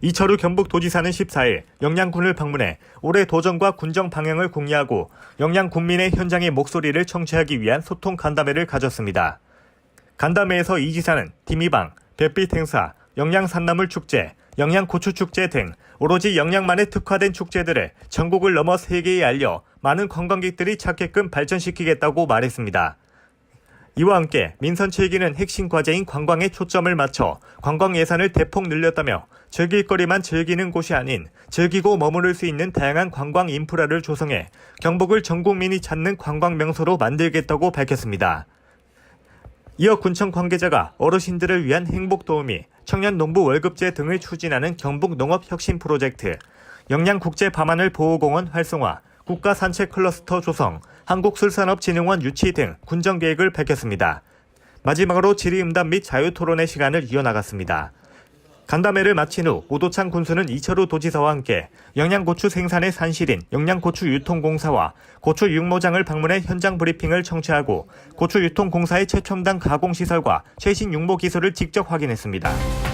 이철우 경북도지사는 14일 영양군을 방문해 올해 도전과 군정 방향을 공유하고 영양 국민의 현장의 목소리를 청취하기 위한 소통 간담회를 가졌습니다. 간담회에서 이 지사는 디미방, 별빛 행사, 영양산나물 축제, 영양고추 축제 등 오로지 영양만에 특화된 축제들을 전국을 넘어 세계에 알려 많은 관광객들이 찾게끔 발전시키겠다고 말했습니다. 이와 함께 민선체기는 핵심 과제인 관광에 초점을 맞춰 관광 예산을 대폭 늘렸다며 즐길거리만 즐기는 곳이 아닌 즐기고 머무를 수 있는 다양한 관광 인프라를 조성해 경북을 전 국민이 찾는 관광 명소로 만들겠다고 밝혔습니다. 이어 군청 관계자가 어르신들을 위한 행복 도우미, 청년 농부 월급제 등을 추진하는 경북 농업 혁신 프로젝트, 영양 국제 밤하늘 보호공원 활성화, 국가 산책 클러스터 조성, 한국술산업진흥원 유치 등 군정 계획을 밝혔습니다. 마지막으로 질의응답 및 자유토론의 시간을 이어나갔습니다. 간담회를 마친 후 오도창 군수는 이철우 도지사와 함께 영양고추 생산의 산실인 영양고추 유통공사와 고추 육모장을 방문해 현장 브리핑을 청취하고 고추 유통공사의 최첨단 가공시설과 최신 육모 기술을 직접 확인했습니다.